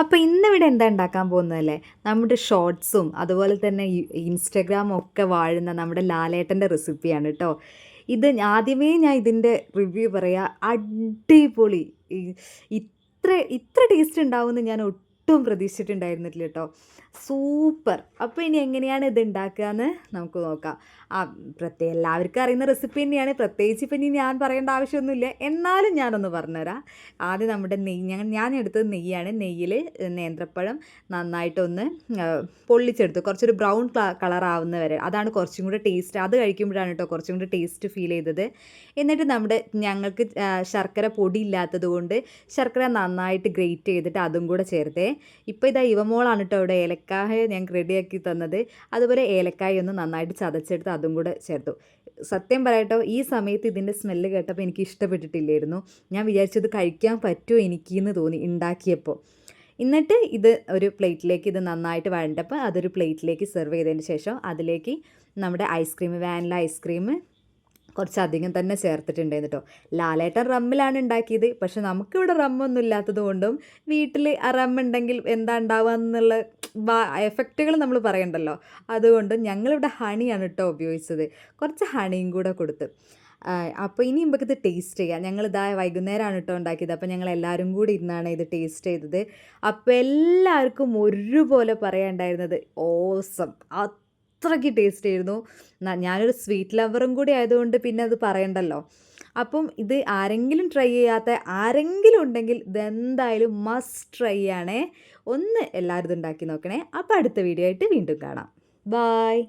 അപ്പോൾ ഇന്നിവിടെ എന്താ ഉണ്ടാക്കാൻ പോകുന്നതല്ലേ? നമ്മുടെ ഷോർട്സും അതുപോലെ തന്നെ ഇൻസ്റ്റഗ്രാമും ഒക്കെ വാഴുന്ന നമ്മുടെ ലാലേട്ടന്റെ റെസിപ്പിയാണ് കേട്ടോ. ഇത് ആദ്യമേ ഞാൻ ഇതിന്റെ റിവ്യൂ പറയാം അടിപൊളി. ഇത്ര ഇത്ര ടേസ്റ്റ് ഉണ്ടാവുമെന്ന് ഞാൻ ഒട്ടും പ്രതീക്ഷിച്ചിട്ടുണ്ടായിരുന്നില്ല കേട്ടോ. സൂപ്പർ. അപ്പോൾ ഇനി എങ്ങനെയാണ് ഇത് ഉണ്ടാക്കുക എന്ന് നമുക്ക് നോക്കാം. ആ പ്രത്യേക എല്ലാവർക്കും അറിയുന്ന റെസിപ്പി തന്നെയാണ്. പ്രത്യേകിച്ച് ഇപ്പം ഇനി ഞാൻ പറയേണ്ട ആവശ്യമൊന്നുമില്ല. എന്നാലും ഞാനൊന്ന് പറഞ്ഞുതരാം. ആദ്യം നമ്മുടെ നെയ്യ് ഞാൻ ഞാൻ എടുത്തത് നെയ്യാണ്. നെയ്യിൽ നേന്ത്രപ്പഴം നന്നായിട്ടൊന്ന് പൊള്ളിച്ചെടുത്തു. കുറച്ചൊരു ബ്രൗൺ കളർ ആവുന്ന വരെ അതാണ് കുറച്ചും കൂടെ ടേസ്റ്റ് അത് കഴിക്കുമ്പോഴാണ് കേട്ടോ കുറച്ചും കൂടെ ടേസ്റ്റ് ഫീൽ ചെയ്തത്. എന്നിട്ട് നമ്മുടെ ഞങ്ങൾക്ക് ശർക്കര പൊടി ഇല്ലാത്തത് കൊണ്ട് ശർക്കര നന്നായിട്ട് ഗ്രേറ്റ് ചെയ്തിട്ട് അതും കൂടെ ചേർത്തേ. ഇപ്പോൾ ഇതാ ഇവമോളാണ് കേട്ടോ ഇവിടെ. ഏലക്കായ ഞങ്ങൾക്ക് റെഡിയാക്കി തന്നത്. അതുപോലെ ഏലക്കായ ഒന്ന് നന്നായിട്ട് ചതച്ചെടുത്ത് അതും കൂടെ ചേർത്തു. സത്യം പറയട്ടോ ഈ സമയത്ത് ഇതിന്റെ സ്മെല്ല് കേട്ടപ്പോൾ എനിക്ക് ഇഷ്ടപ്പെട്ടിട്ടില്ലായിരുന്നു. ഞാൻ വിചാരിച്ചത് കഴിക്കാൻ പറ്റുമോ എനിക്ക് എന്ന് തോന്നി ഉണ്ടാക്കിയപ്പോൾ എന്നിട്ട് ഇത് ഒരു പ്ലേറ്റിലേക്ക് ഇത് നന്നായിട്ട് വഴണ്ടപ്പോൾ അതൊരു പ്ലേറ്റിലേക്ക് സെർവ് ചെയ്തതിന് ശേഷം അതിലേക്ക് നമ്മുടെ ഐസ്ക്രീം വാനില ഐസ്ക്രീം കുറച്ചധികം തന്നെ ചേർത്തിട്ടുണ്ടായിരുന്നു കേട്ടോ ലാലേട്ടൻ റമ്മിലാണ് ഉണ്ടാക്കിയത്. പക്ഷെ നമുക്കിവിടെ റമ്മൊന്നും ഇല്ലാത്തത് കൊണ്ടും വീട്ടിൽ ആ റമ്മുണ്ടെങ്കിൽ എന്താ ഉണ്ടാവുക എന്നുള്ള എഫക്റ്റുകൾ നമ്മൾ പറയണ്ടല്ലോ. അതുകൊണ്ട് ഞങ്ങളിവിടെ ഹണിയാണ് കേട്ടോ ഉപയോഗിച്ചത്. കുറച്ച് ഹണിയും കൂടെ കൊടുത്ത്. അപ്പോൾ ഇനി നമുക്കിത് ടേസ്റ്റ് ചെയ്യാം. ഞങ്ങൾ ഇതാ വൈകുന്നേരമാണ് കേട്ടോ ഉണ്ടാക്കിയത്. അപ്പോൾ ഞങ്ങൾ എല്ലാവരും കൂടി ഇരുന്നാണ് ഇത് ടേസ്റ്റ് ചെയ്തത്. അപ്പോൾ എല്ലാവർക്കും ഒരുപോലെ പറയാനുണ്ടായിരുന്നത്. ഓസം. അത്രയ്ക്ക് ടേസ്റ്റ് ആയിരുന്നു. ഞാനൊരു സ്വീറ്റ് ലവറും കൂടി ആയതുകൊണ്ട് പിന്നെ അത് പറയണ്ടല്ലോ. അപ്പം ഇത് ആരെങ്കിലും ട്രൈ ചെയ്യാത്ത ആരെങ്കിലും ഉണ്ടെങ്കിൽ ഇതെന്തായാലും മസ്റ്റ് ട്രൈ ആണേ. ഒന്ന് എല്ലാവരും ഉണ്ടാക്കി നോക്കണേ. അപ്പോൾ അടുത്ത വീഡിയോ ആയിട്ട് വീണ്ടും കാണാം. ബായ്